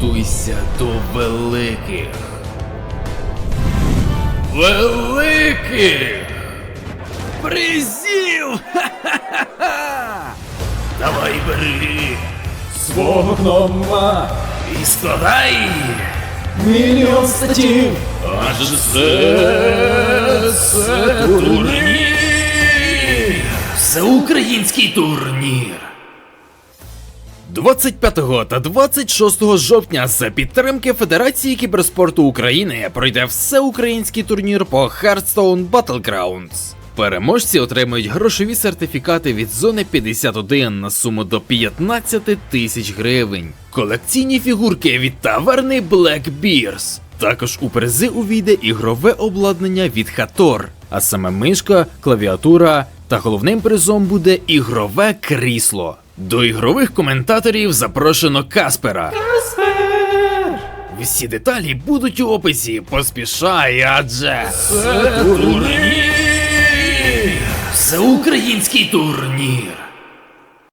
Готуйся до великих. Великих! Призів! Ха-ха-ха! Давай бери! Свого гнома, І складай! мільйон статів, Адже це, це турнір! Всеукраїнський турнір! 25 та 26 жовтня за підтримки Федерації кіберспорту України пройде всеукраїнський турнір по Hearthstone Battlegrounds. Переможці отримають грошові сертифікати від зони 51 на суму до 15 тисяч гривень, колекційні фігурки від таверни Black Bears. Також у призи увійде ігрове обладнання від Хатор, а саме мишка, клавіатура та головним призом буде ігрове крісло. До ігрових коментаторів запрошено Каспера. Каспер! Всі деталі будуть у описі. Поспішай, адже це турнір! Всеукраїнський турнір!